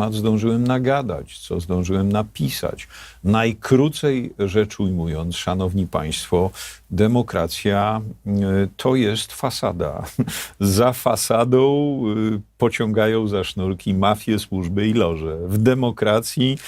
temat zdążyłem nagadać, co zdążyłem napisać. Najkrócej rzecz ujmując, szanowni państwo, demokracja y, to jest fasada. Za fasadą y, pociągają za sznurki mafie, służby i loże. W demokracji,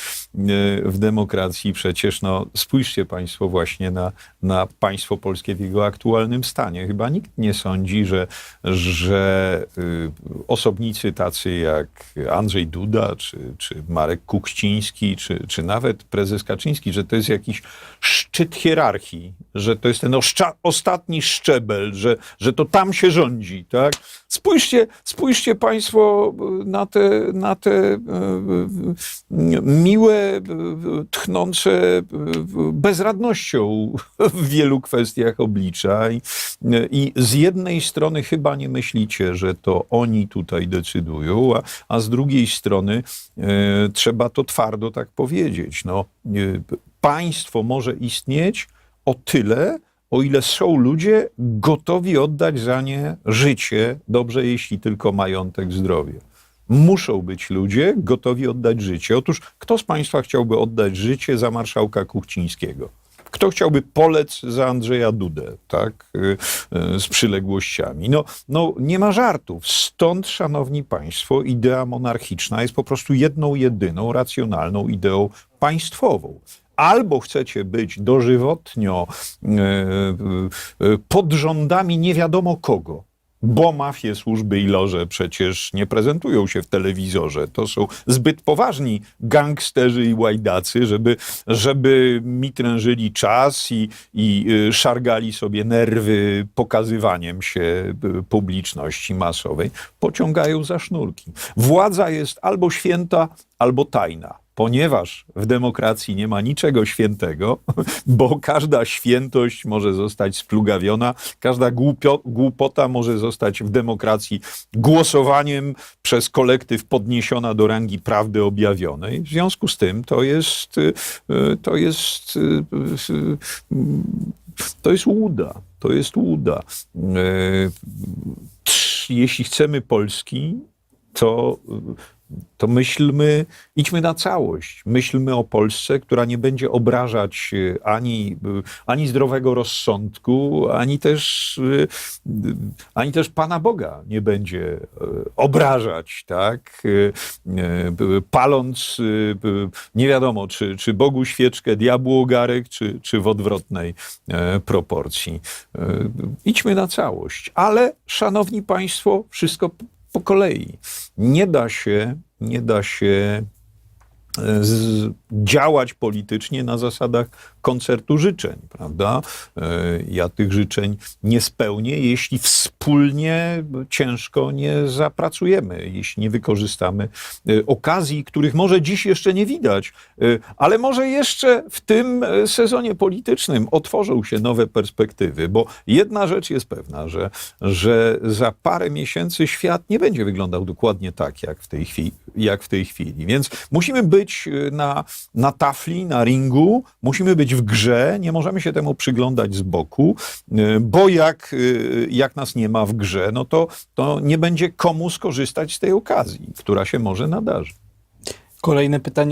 w demokracji przecież, no spójrzcie państwo właśnie na, na państwo polskie w jego aktualnym stanie. Chyba nikt nie sądzi, że, że y, osobnicy tacy jak Andrzej Duda, czy, czy Marek Kuchciński, czy, czy nawet prezes Kaczyński, że to jest jakiś szczyt hierarchii, że to jest ten ostatni szczebel, że, że to tam się rządzi, tak? Spójrzcie, spójrzcie Państwo na te, na te e, e, miłe, tchnące bezradnością w wielu kwestiach oblicza. I, I z jednej strony chyba nie myślicie, że to oni tutaj decydują, a, a z drugiej strony trzeba to twardo tak powiedzieć. No, państwo może istnieć o tyle, o ile są ludzie gotowi oddać za nie życie, dobrze, jeśli tylko majątek, zdrowie. Muszą być ludzie gotowi oddać życie. Otóż kto z Państwa chciałby oddać życie za marszałka Kuchcińskiego? Kto chciałby polec za Andrzeja Dudę, tak, y, y, z przyległościami? No, no, nie ma żartów. Stąd, szanowni państwo, idea monarchiczna jest po prostu jedną, jedyną, racjonalną ideą państwową. Albo chcecie być dożywotnio e, e, pod rządami nie wiadomo kogo, bo mafie, służby i loże przecież nie prezentują się w telewizorze. To są zbyt poważni gangsterzy i łajdacy, żeby, żeby mitrężyli czas i, i szargali sobie nerwy pokazywaniem się publiczności masowej. Pociągają za sznurki. Władza jest albo święta, albo tajna. Ponieważ w demokracji nie ma niczego świętego, bo każda świętość może zostać splugawiona, każda głupio, głupota może zostać w demokracji głosowaniem przez kolektyw podniesiona do rangi prawdy objawionej. W związku z tym to jest, y, to jest, y, y, to jest łuda. To jest łuda. Trz- Jeśli chcemy Polski, to, to myślmy, idźmy na całość. Myślmy o Polsce, która nie będzie obrażać e, ani, e, ani zdrowego rozsądku, ani też, e, ani też Pana Boga nie będzie obrażać, tak? Paląc, nie wiadomo, czy, czy Bogu świeczkę, diabłu ogarek, czy, czy w odwrotnej e, proporcji. Idźmy na całość. Ale, szanowni Państwo, wszystko po kolei. Nie da się, nie da się e, z, działać politycznie na zasadach koncertu życzeń, prawda? E, Ja tych życzeń nie spełnię, jeśli wspólnie ciężko nie zapracujemy, jeśli nie wykorzystamy e, okazji, których może dziś jeszcze nie widać, e, ale może jeszcze w tym sezonie politycznym otworzą się nowe perspektywy, bo jedna rzecz jest pewna, że, że za parę miesięcy świat nie będzie wyglądał dokładnie tak, jak w tej chwili. Jak w tej chwili. Więc musimy być na, na tafli, na ringu, musimy być w grze, nie możemy się temu przyglądać z boku, e, bo jak, e, jak nas nie ma w grze, no to, to nie będzie komu skorzystać z tej okazji, która się może nadarzyć. Kolejne pytanie.